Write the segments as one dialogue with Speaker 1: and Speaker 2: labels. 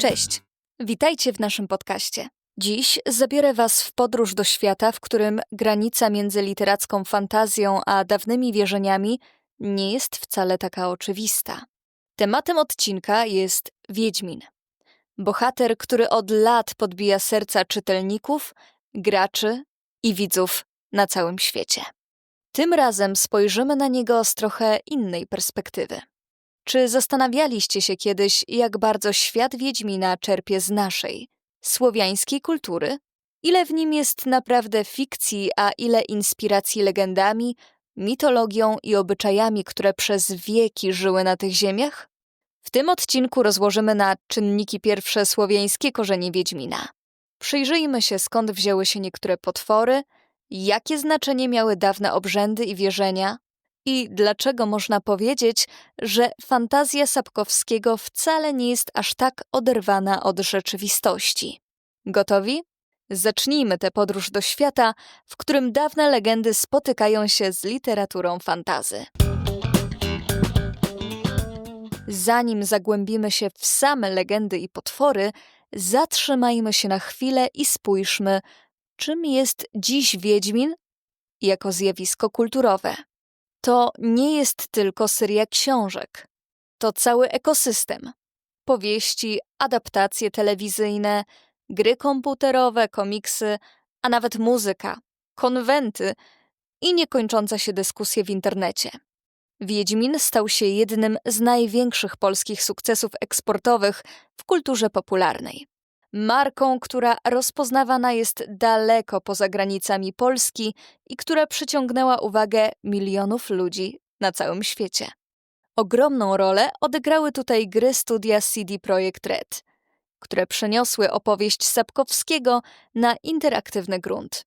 Speaker 1: Cześć, witajcie w naszym podcaście. Dziś zabiorę Was w podróż do świata, w którym granica między literacką fantazją a dawnymi wierzeniami nie jest wcale taka oczywista. Tematem odcinka jest Wiedźmin. Bohater, który od lat podbija serca czytelników, graczy i widzów na całym świecie. Tym razem spojrzymy na niego z trochę innej perspektywy. Czy zastanawialiście się kiedyś, jak bardzo świat Wiedźmina czerpie z naszej, słowiańskiej kultury? Ile w nim jest naprawdę fikcji, a ile inspiracji legendami, mitologią i obyczajami, które przez wieki żyły na tych ziemiach? W tym odcinku rozłożymy na czynniki pierwsze słowiańskie korzenie Wiedźmina. Przyjrzyjmy się, skąd wzięły się niektóre potwory, jakie znaczenie miały dawne obrzędy i wierzenia, i dlaczego można powiedzieć, że fantazja Sapkowskiego wcale nie jest aż tak oderwana od rzeczywistości. Gotowi? Zacznijmy tę podróż do świata, w którym dawne legendy spotykają się z literaturą fantazy. Zanim zagłębimy się w same legendy i potwory, zatrzymajmy się na chwilę i spójrzmy, czym jest dziś Wiedźmin jako zjawisko kulturowe. To nie jest tylko seria książek. To cały ekosystem. Powieści, adaptacje telewizyjne, gry komputerowe, komiksy, a nawet muzyka, konwenty i niekończące się dyskusje w internecie. Wiedźmin stał się jednym z największych polskich sukcesów eksportowych w kulturze popularnej. Marką, która rozpoznawana jest daleko poza granicami Polski i która przyciągnęła uwagę milionów ludzi na całym świecie. Ogromną rolę odegrały tutaj gry studia CD Projekt Red, które przeniosły opowieść Sapkowskiego na interaktywny grunt.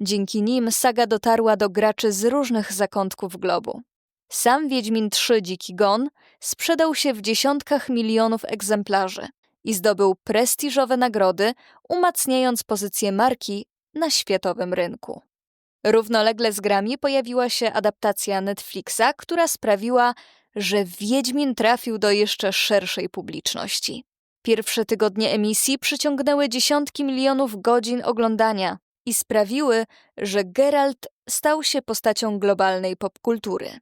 Speaker 1: Dzięki nim saga dotarła do graczy z różnych zakątków globu. Sam Wiedźmin 3 Dziki Gon sprzedał się w dziesiątkach milionów egzemplarzy i zdobył prestiżowe nagrody, umacniając pozycję marki na światowym rynku. Równolegle z grami pojawiła się adaptacja Netflixa, która sprawiła, że Wiedźmin trafił do jeszcze szerszej publiczności. Pierwsze tygodnie emisji przyciągnęły dziesiątki milionów godzin oglądania i sprawiły, że Geralt stał się postacią globalnej popkultury.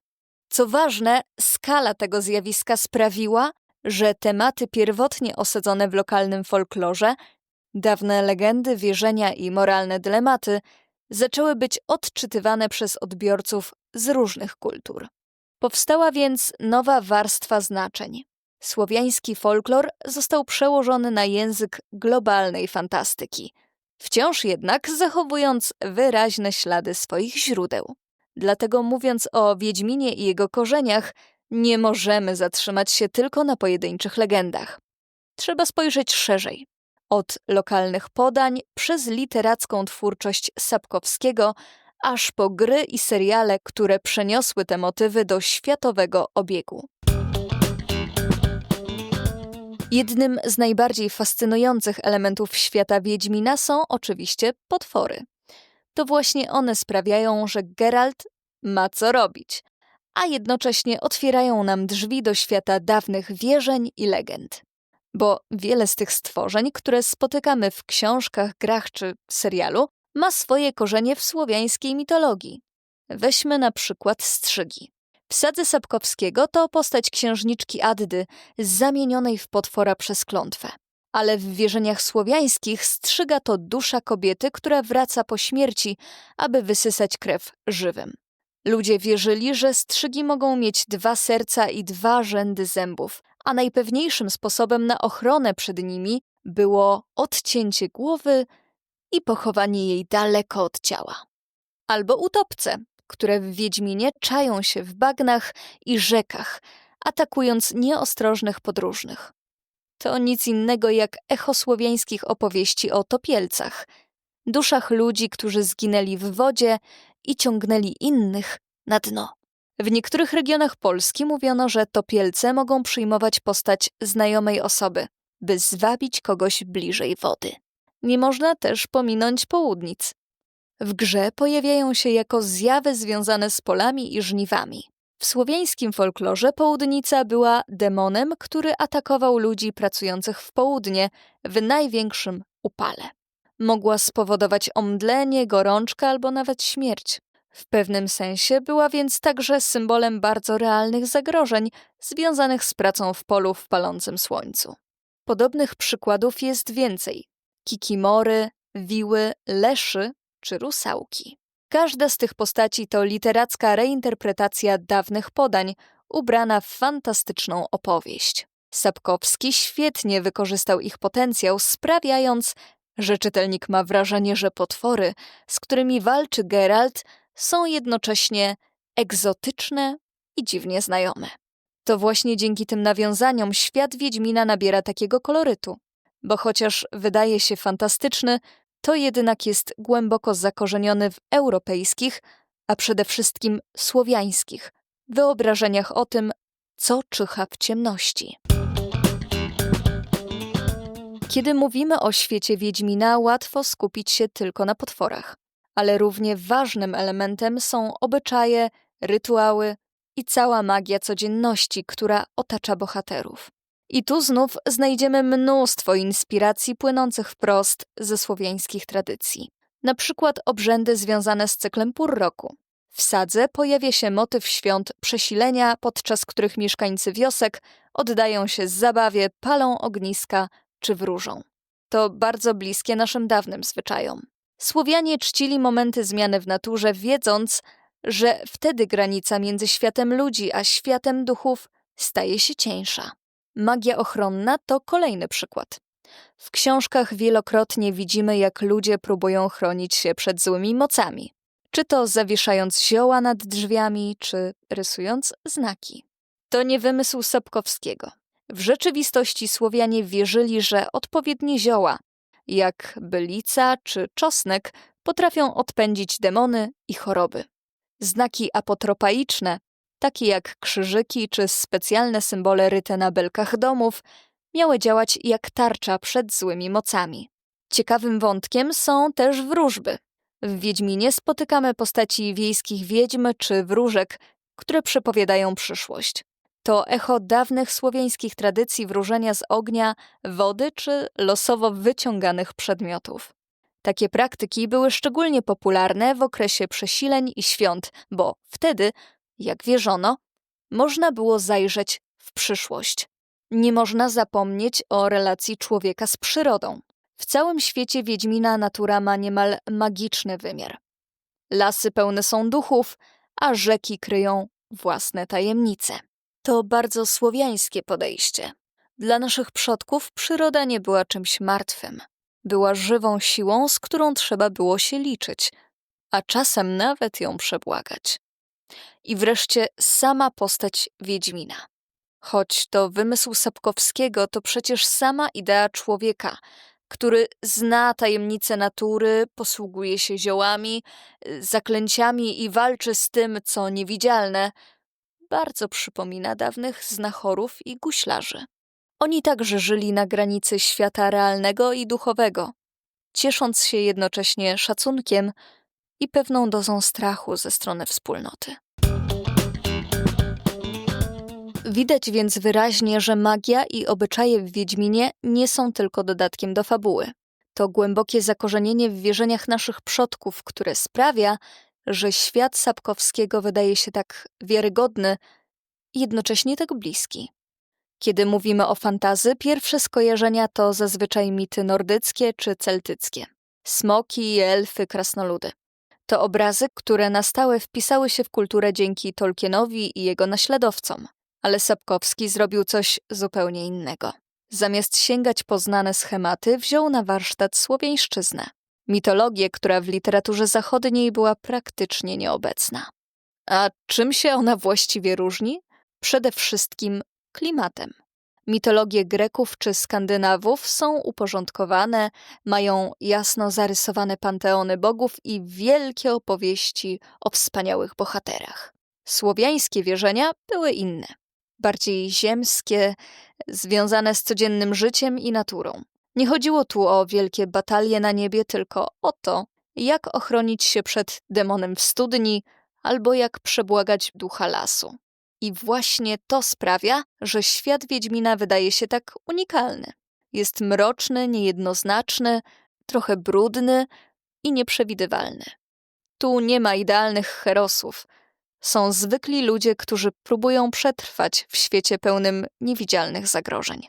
Speaker 1: Co ważne, skala tego zjawiska sprawiła, że tematy pierwotnie osadzone w lokalnym folklorze, dawne legendy, wierzenia i moralne dylematy zaczęły być odczytywane przez odbiorców z różnych kultur. Powstała więc nowa warstwa znaczeń. Słowiański folklor został przełożony na język globalnej fantastyki, wciąż jednak zachowując wyraźne ślady swoich źródeł. Dlatego mówiąc o Wiedźminie i jego korzeniach, nie możemy zatrzymać się tylko na pojedynczych legendach. Trzeba spojrzeć szerzej. Od lokalnych podań przez literacką twórczość Sapkowskiego, aż po gry i seriale, które przeniosły te motywy do światowego obiegu. Jednym z najbardziej fascynujących elementów świata Wiedźmina są oczywiście potwory. To właśnie one sprawiają, że Geralt ma co robić, a jednocześnie otwierają nam drzwi do świata dawnych wierzeń i legend. Bo wiele z tych stworzeń, które spotykamy w książkach, grach czy serialu, ma swoje korzenie w słowiańskiej mitologii. Weźmy na przykład strzygi. W sadze Sapkowskiego to postać księżniczki Addy, zamienionej w potwora przez klątwę. Ale w wierzeniach słowiańskich strzyga to dusza kobiety, która wraca po śmierci, aby wysysać krew żywym. Ludzie wierzyli, że strzygi mogą mieć dwa serca i dwa rzędy zębów, a najpewniejszym sposobem na ochronę przed nimi było odcięcie głowy i pochowanie jej daleko od ciała. Albo utopce, które w Wiedźminie czają się w bagnach i rzekach, atakując nieostrożnych podróżnych. To nic innego jak echo słowiańskich opowieści o topielcach, duszach ludzi, którzy zginęli w wodzie i ciągnęli innych na dno. W niektórych regionach Polski mówiono, że topielce mogą przyjmować postać znajomej osoby, by zwabić kogoś bliżej wody. Nie można też pominąć południc. W grze pojawiają się jako zjawy związane z polami i żniwami. W słowiańskim folklorze południca była demonem, który atakował ludzi pracujących w południe w największym upale. Mogła spowodować omdlenie, gorączkę albo nawet śmierć. W pewnym sensie była więc także symbolem bardzo realnych zagrożeń związanych z pracą w polu w palącym słońcu. Podobnych przykładów jest więcej: kikimory, wiły, leszy czy rusałki. Każda z tych postaci to literacka reinterpretacja dawnych podań, ubrana w fantastyczną opowieść. Sapkowski świetnie wykorzystał ich potencjał, sprawiając, że czytelnik ma wrażenie, że potwory, z którymi walczy Geralt, są jednocześnie egzotyczne i dziwnie znajome. To właśnie dzięki tym nawiązaniom świat Wiedźmina nabiera takiego kolorytu, bo chociaż wydaje się fantastyczny, to jednak jest głęboko zakorzeniony w europejskich, a przede wszystkim słowiańskich wyobrażeniach o tym, co czyha w ciemności. Kiedy mówimy o świecie Wiedźmina, łatwo skupić się tylko na potworach, ale równie ważnym elementem są obyczaje, rytuały i cała magia codzienności, która otacza bohaterów. I tu znów znajdziemy mnóstwo inspiracji płynących wprost ze słowiańskich tradycji. Na przykład obrzędy związane z cyklem pór roku. W sadze pojawia się motyw świąt przesilenia, podczas których mieszkańcy wiosek oddają się zabawie, palą ogniska czy wróżą. To bardzo bliskie naszym dawnym zwyczajom. Słowianie czcili momenty zmiany w naturze, wiedząc, że wtedy granica między światem ludzi a światem duchów staje się cieńsza. Magia ochronna to kolejny przykład. W książkach wielokrotnie widzimy, jak ludzie próbują chronić się przed złymi mocami. Czy to zawieszając zioła nad drzwiami, czy rysując znaki. To nie wymysł Sapkowskiego. W rzeczywistości Słowianie wierzyli, że odpowiednie zioła, jak bylica czy czosnek, potrafią odpędzić demony i choroby. Znaki apotropaiczne takie jak krzyżyki czy specjalne symbole ryte na belkach domów, miały działać jak tarcza przed złymi mocami. Ciekawym wątkiem są też wróżby. W Wiedźminie spotykamy postaci wiejskich wiedźm czy wróżek, które przepowiadają przyszłość. To echo dawnych słowiańskich tradycji wróżenia z ognia, wody czy losowo wyciąganych przedmiotów. Takie praktyki były szczególnie popularne w okresie przesileń i świąt, bo wtedy jak wierzono, można było zajrzeć w przyszłość. Nie można zapomnieć o relacji człowieka z przyrodą. W całym świecie Wiedźmina natura ma niemal magiczny wymiar. Lasy pełne są duchów, a rzeki kryją własne tajemnice. To bardzo słowiańskie podejście. Dla naszych przodków przyroda nie była czymś martwym. Była żywą siłą, z którą trzeba było się liczyć, a czasem nawet ją przebłagać. I wreszcie sama postać Wiedźmina. Choć to wymysł Sapkowskiego, to przecież sama idea człowieka, który zna tajemnice natury, posługuje się ziołami, zaklęciami i walczy z tym, co niewidzialne, bardzo przypomina dawnych znachorów i guślarzy. Oni także żyli na granicy świata realnego i duchowego, ciesząc się jednocześnie szacunkiem i pewną dozą strachu ze strony wspólnoty. Widać więc wyraźnie, że magia i obyczaje w Wiedźminie nie są tylko dodatkiem do fabuły. To głębokie zakorzenienie w wierzeniach naszych przodków, które sprawia, że świat Sapkowskiego wydaje się tak wiarygodny i jednocześnie tak bliski. Kiedy mówimy o fantazy, pierwsze skojarzenia to zazwyczaj mity nordyckie czy celtyckie. Smoki, elfy, krasnoludy. To obrazy, które na stałe wpisały się w kulturę dzięki Tolkienowi i jego naśladowcom. Ale Sapkowski zrobił coś zupełnie innego. Zamiast sięgać po znane schematy, wziął na warsztat słowiańszczyznę. Mitologię, która w literaturze zachodniej była praktycznie nieobecna. A czym się ona właściwie różni? Przede wszystkim klimatem. Mitologie Greków czy Skandynawów są uporządkowane, mają jasno zarysowane panteony bogów i wielkie opowieści o wspaniałych bohaterach. Słowiańskie wierzenia były inne, bardziej ziemskie, związane z codziennym życiem i naturą. Nie chodziło tu o wielkie batalie na niebie, tylko o to, jak ochronić się przed demonem w studni albo jak przebłagać ducha lasu. I właśnie to sprawia, że świat Wiedźmina wydaje się tak unikalny. Jest mroczny, niejednoznaczny, trochę brudny i nieprzewidywalny. Tu nie ma idealnych herosów. Są zwykli ludzie, którzy próbują przetrwać w świecie pełnym niewidzialnych zagrożeń.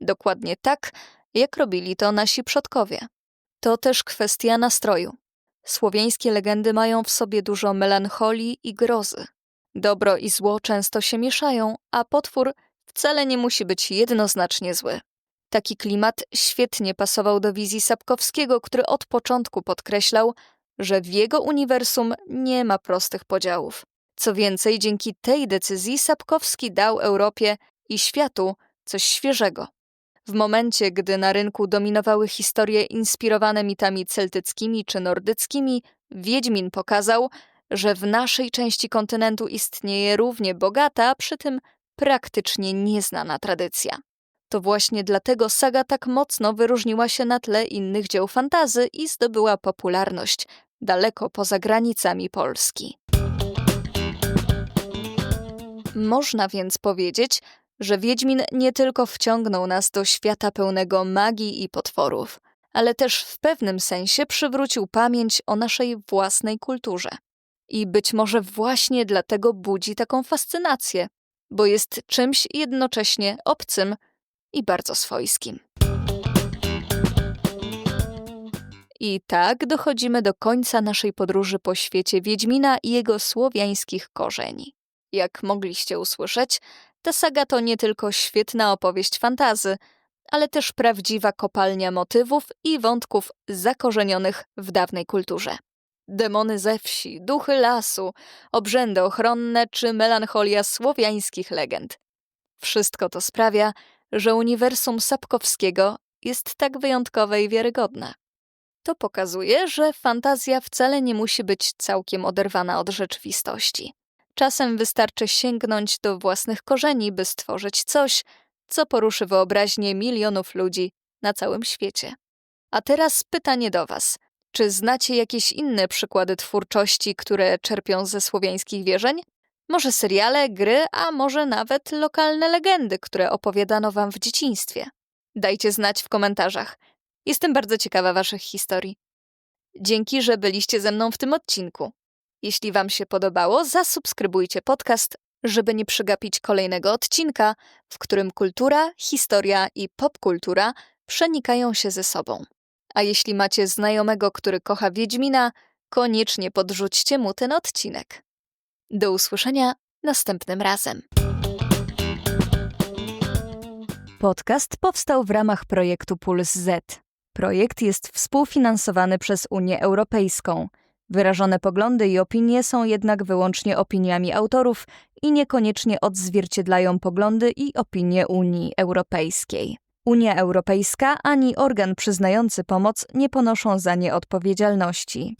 Speaker 1: Dokładnie tak, jak robili to nasi przodkowie. To też kwestia nastroju. Słowiańskie legendy mają w sobie dużo melancholii i grozy. Dobro i zło często się mieszają, a potwór wcale nie musi być jednoznacznie zły. Taki klimat świetnie pasował do wizji Sapkowskiego, który od początku podkreślał, że w jego uniwersum nie ma prostych podziałów. Co więcej, dzięki tej decyzji Sapkowski dał Europie i światu coś świeżego. W momencie, gdy na rynku dominowały historie inspirowane mitami celtyckimi czy nordyckimi, Wiedźmin pokazał, że w naszej części kontynentu istnieje równie bogata, przy tym praktycznie nieznana tradycja. To właśnie dlatego saga tak mocno wyróżniła się na tle innych dzieł fantazy i zdobyła popularność daleko poza granicami Polski. Można więc powiedzieć, że Wiedźmin nie tylko wciągnął nas do świata pełnego magii i potworów, ale też w pewnym sensie przywrócił pamięć o naszej własnej kulturze. I być może właśnie dlatego budzi taką fascynację, bo jest czymś jednocześnie obcym i bardzo swojskim. I tak dochodzimy do końca naszej podróży po świecie Wiedźmina i jego słowiańskich korzeni. Jak mogliście usłyszeć, ta saga to nie tylko świetna opowieść fantazy, ale też prawdziwa kopalnia motywów i wątków zakorzenionych w dawnej kulturze. Demony ze wsi, duchy lasu, obrzędy ochronne czy melancholia słowiańskich legend. Wszystko to sprawia, że uniwersum Sapkowskiego jest tak wyjątkowe i wiarygodne. To pokazuje, że fantazja wcale nie musi być całkiem oderwana od rzeczywistości. Czasem wystarczy sięgnąć do własnych korzeni, by stworzyć coś, co poruszy wyobraźnię milionów ludzi na całym świecie. A teraz pytanie do Was. Czy znacie jakieś inne przykłady twórczości, które czerpią ze słowiańskich wierzeń? Może seriale, gry, a może nawet lokalne legendy, które opowiadano Wam w dzieciństwie? Dajcie znać w komentarzach. Jestem bardzo ciekawa Waszych historii. Dzięki, że byliście ze mną w tym odcinku. Jeśli Wam się podobało, zasubskrybujcie podcast, żeby nie przegapić kolejnego odcinka, w którym kultura, historia i popkultura przenikają się ze sobą. A jeśli macie znajomego, który kocha Wiedźmina, koniecznie podrzućcie mu ten odcinek. Do usłyszenia następnym razem. Podcast powstał w ramach projektu Puls Z. Projekt jest współfinansowany przez Unię Europejską. Wyrażone poglądy i opinie są jednak wyłącznie opiniami autorów i niekoniecznie odzwierciedlają poglądy i opinie Unii Europejskiej. Unia Europejska ani organ przyznający pomoc nie ponoszą za nie odpowiedzialności.